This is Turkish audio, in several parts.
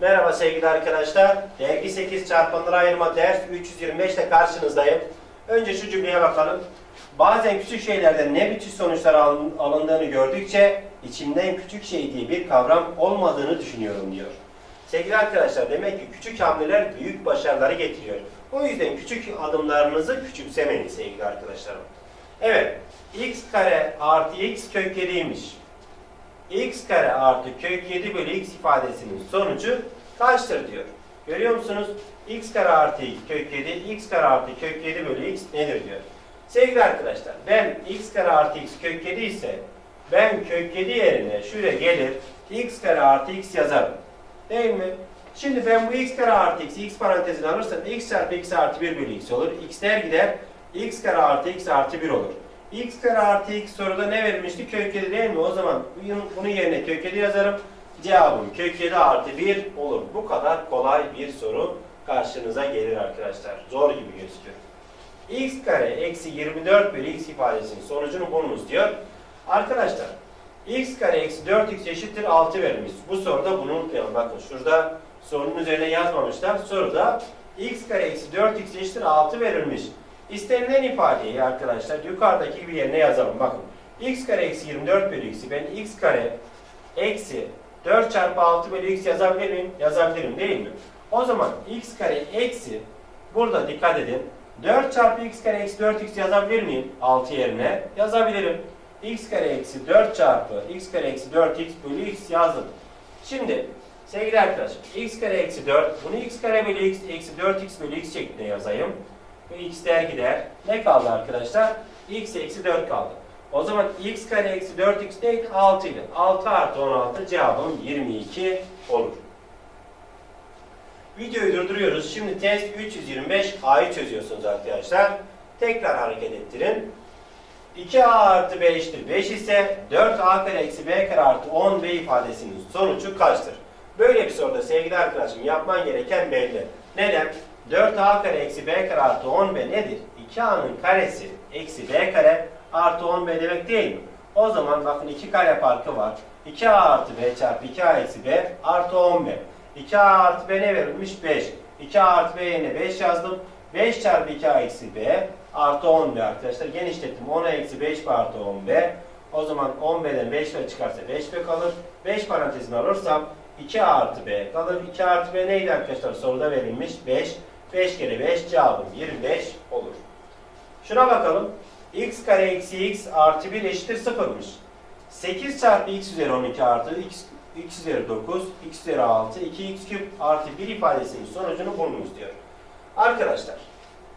Merhaba sevgili arkadaşlar. Dergi 8 çarpanları ayırma ders 325 ile karşınızdayım. Önce şu cümleye bakalım. Bazen küçük şeylerden ne büyük sonuçlar alın- alındığını gördükçe içimden küçük şey diye bir kavram olmadığını düşünüyorum diyor. Sevgili arkadaşlar demek ki küçük hamleler büyük başarıları getiriyor. O yüzden küçük adımlarınızı küçümsemeyin sevgili arkadaşlarım. Evet, x kare artı x kök 7'ymiş x kare artı kök 7 bölü x ifadesinin sonucu kaçtır diyor. Görüyor musunuz? x kare artı kök 7, x kare artı kök 7 bölü x nedir diyor. Sevgili arkadaşlar ben x kare artı x kök 7 ise ben kök 7 yerine şuraya gelir x kare artı x yazarım. Değil mi? Şimdi ben bu x kare artı x, x parantezini alırsam x çarpı x artı 1 bölü x olur. x'ler gider. x kare artı x artı 1 olur. X kare artı x soruda ne verilmişti? Kök 7 değil mi? O zaman bunun- yerine kök 7 yazarım. Cevabım kök 7 artı 1 olur. Bu kadar kolay bir soru karşınıza gelir arkadaşlar. Zor gibi gözüküyor. x kare eksi 24 bölü x ifadesinin sonucunu bulunuz diyor. Arkadaşlar x kare eksi 4x eşittir 6 verilmiş. Bu soruda bunu unutmayalım. Bakın şurada sorunun üzerine yazmamışlar. Soruda x kare eksi 4x eşittir 6 verilmiş. İstenilen ifadeyi arkadaşlar yukarıdaki gibi yerine yazalım. Bakın x kare eksi 24 bölü x'i ben x kare eksi 4 çarpı 6 bölü x yazabilir miyim? Yazabilirim değil mi? O zaman x kare eksi burada dikkat edin 4 çarpı x kare eksi 4x yazabilir miyim? 6 yerine yazabilirim. x kare eksi 4 çarpı x kare eksi 4x bölü x yazdım. Şimdi sevgili arkadaşlar x kare eksi 4 bunu x kare bölü x eksi 4x bölü x şeklinde yazayım. Ve x'ler gider. Ne kaldı arkadaşlar? x eksi 4 kaldı. O zaman x kare eksi 4x değil 6 ile. 6 artı 16 cevabım 22 olur. Videoyu durduruyoruz. Şimdi test 325A'yı çözüyorsunuz arkadaşlar. Tekrar hareket ettirin. 2A artı B eşittir 5 ise 4A kare eksi B kare artı 10B ifadesinin sonucu kaçtır? Böyle bir soruda sevgili arkadaşım yapman gereken belli. Neden? 4A kare eksi B kare artı 10B nedir? 2A'nın karesi eksi B kare artı 10B demek değil mi? O zaman bakın 2 kare farkı var. 2A artı B çarpı 2A eksi B artı 10B. 2A artı B ne verilmiş? 5. 2A artı B yerine 5 yazdım. 5 çarpı 2A eksi B artı 10B arkadaşlar. Genişlettim. 10'a eksi 5 artı 10B. O zaman 10B'den 5B çıkarsa 5B kalır. 5 parantezini alırsam 2A artı B kalır. 2 artı B neydi arkadaşlar? Soruda verilmiş 5. 5 kere 5 cevabım 25 olur. Şuna bakalım. x kare eksi x artı 1 eşittir 0'mış. 8 çarpı x üzeri 12 artı x, x üzeri 9, x üzeri 6, 2x küp artı 1 ifadesinin sonucunu bulunuz diyor. Arkadaşlar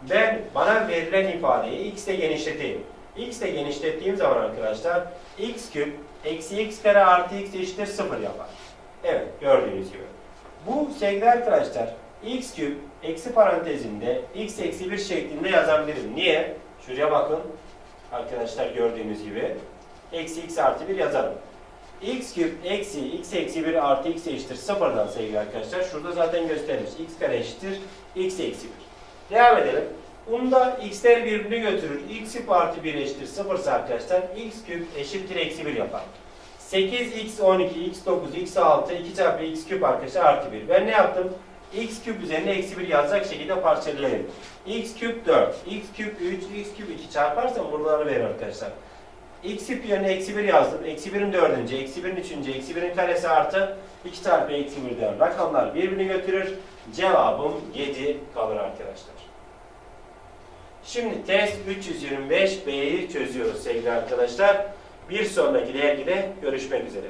ben bana verilen ifadeyi x ile genişleteyim. x ile genişlettiğim zaman arkadaşlar x küp eksi x kare artı x eşittir 0 yapar. Evet gördüğünüz gibi. Bu sevgili arkadaşlar x küp eksi parantezinde x eksi 1 şeklinde yazabilirim. Niye? Şuraya bakın. Arkadaşlar gördüğünüz gibi. Eksi x artı 1 yazarım. x küp eksi x eksi 1 artı x eşittir 0'dan sevgili arkadaşlar. Şurada zaten göstermiş. x kare eşittir x eksi 1. Devam edelim. Bunda x'ler birbirini götürür. x küp artı 1 eşittir 0 ise arkadaşlar x küp eşittir eksi 1 yapar. 8 x 12 x 9 x 6 2 çarpı x küp arkadaşlar artı 1. Ben ne yaptım? X küp üzerine eksi 1 yazacak şekilde parçalayayım. x küp 4, x küp 3, x küp 2 çarparsam buraları verir arkadaşlar. x küp yerine eksi 1 yazdım. Eksi 1'in 4. eksi 1'in 3. eksi 1'in karesi artı 2 çarpı eksi 1'den rakamlar birbirini götürür. Cevabım 7 kalır arkadaşlar. Şimdi test 325B'yi çözüyoruz sevgili arkadaşlar. Bir sonraki dergide görüşmek üzere.